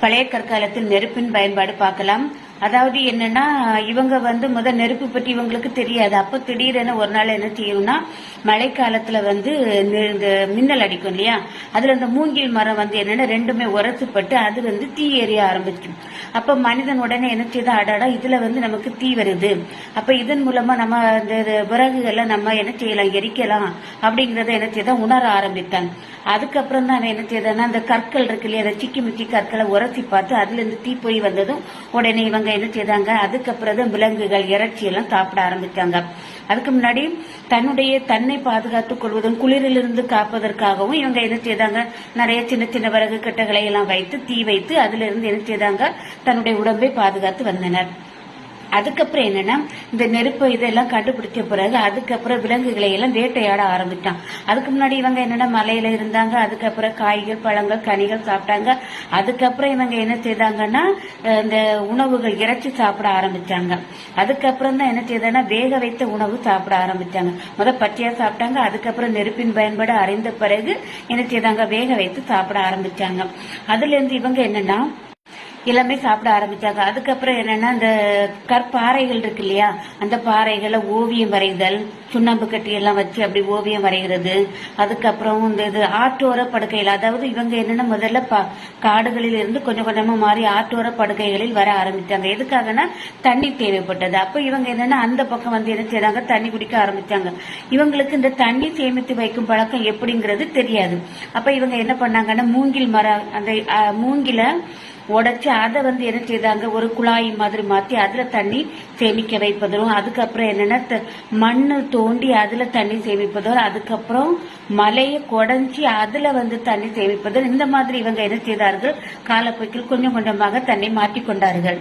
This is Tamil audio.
பழைய கற்காலத்தில் நெருப்பின் பயன்பாடு பார்க்கலாம். அதாவது என்னன்னா இவங்க வந்து முத நெருப்பு பற்றி இவங்களுக்கு தெரியாது. அப்போ திடீரென ஒரு நாள் என்ன செய்யும்னா மழைக்காலத்தில் வந்து இந்த மின்னல் அடிக்கும் இல்லையா? அதில் இந்த மூங்கில் மரம் வந்து என்னன்னா ரெண்டுமே உரசுப்பட்டு அது வந்து தீ எரிய ஆரம்பிக்கும். அப்போ மனிதன் உடனே என்ன செய்தா அடாடா இதில் வந்து நமக்கு தீ வருது. அப்போ இதன் மூலமாக நம்ம இந்த இது விறகுகளை நம்ம என்ன செய்யலாம் எரிக்கலாம் அப்படிங்கிறத என்ன செய்தா உணர ஆரம்பித்தாங்க அதுக்கப்புறம் தான் அவன் என்ன செய்தான்னா அந்த கற்கள் இருக்கு இல்லையா அந்த சிக்கி முக்கி கற்களை உரசி பார்த்து அதுலேருந்து தீ போய் வந்ததும் உடனே இவங்க என்ன செய்தாங்க? அதுக்கப்புறம் தான் விலங்குகள் இறைச்சியெல்லாம் சாப்பிட ஆரம்பித்தாங்க அதுக்கு முன்னாடி தன்னுடைய தன்னை பாதுகாத்துக் கொள்வதும் குளிரிலிருந்து காப்பதற்காகவும் இவங்க என்ன செய்தாங்க? நிறைய சின்ன சின்ன விறகு கட்டைகளை எல்லாம் வைத்து தீ வைத்து அதிலிருந்து என்ன செய்தாங்க? தன்னுடைய உடம்பை பாதுகாத்து வந்தனர். அதுக்கப்புறம் என்னன்னா இந்த நெருப்பு இதெல்லாம் கண்டுபிடிச்ச பிறகு அதுக்கப்புறம் விலங்குகளை எல்லாம் வேட்டையாட ஆரம்பிட்டான். அதுக்கு முன்னாடி இவங்க என்னன்னா மலையில இருந்தாங்க. அதுக்கப்புறம் காய்கள் பழங்கள் கனிகள் சாப்பிட்டாங்க. அதுக்கப்புறம் இவங்க என்ன செய்தாங்கன்னா இந்த உணவுகள் இறைச்சி சாப்பிட ஆரம்பிச்சாங்க. அதுக்கப்புறம் தான் என்ன செய்தாங்கன்னா வேக வைத்த உணவு சாப்பிட ஆரம்பிச்சாங்க. முத பச்சையா சாப்பிட்டாங்க. அதுக்கப்புறம் நெருப்பின் பயன்பாடு அறிந்த பிறகு என்ன செய்தாங்க வேக வைத்து சாப்பிட ஆரம்பிச்சாங்க. அதுல இருந்து இவங்க என்னன்னா எல்லாமே சாப்பிட ஆரம்பிச்சாங்க. அதுக்கப்புறம் என்னன்னா அந்த கற்பாறைகள் இருக்கு இல்லையா? அந்த பாறைகளை ஓவியம் வரைதல் சுண்ணாம்பு கட்டி எல்லாம் வச்சு அப்படி ஓவியம் வரைகிறது. அதுக்கப்புறம் இந்த இது ஆற்றோர படுக்கைகள். அதாவது இவங்க என்னன்னா முதல்ல பா காடுகளில் இருந்து கொஞ்சம் கொஞ்சமா மாறி ஆற்றோர படுக்கைகளில் வர ஆரம்பிச்சாங்க. எதுக்காகனா தண்ணி தேவைப்பட்டது. அப்ப இவங்க என்னன்னா அந்த பக்கம் வந்து என்ன செய்கிறாங்க தண்ணி குடிக்க ஆரம்பிச்சாங்க. இவங்களுக்கு இந்த தண்ணி சேமித்து வைக்கும் பழக்கம் எப்படிங்கிறது தெரியாது. அப்ப இவங்க என்ன பண்ணாங்கன்னா மூங்கில் மரம் அந்த மூங்கில உடைச்சு அதை வந்து என்ன செய்தாங்க? ஒரு குழாய் மாதிரி மாற்றி அதில் தண்ணி சேமிக்க வைப்பதும் அதுக்கப்புறம் என்னென்னா மண் தோண்டி அதில் தண்ணி சேமிப்பதும் அதுக்கப்புறம் மலையை குடஞ்சி அதில் வந்து தண்ணி சேமிப்பதும் இந்த மாதிரி இவங்க என்ன செய்தார்கள்? காலப்போக்கில் கொஞ்சம் கொஞ்சமாக தண்ணி மாற்றிக்கொண்டார்கள்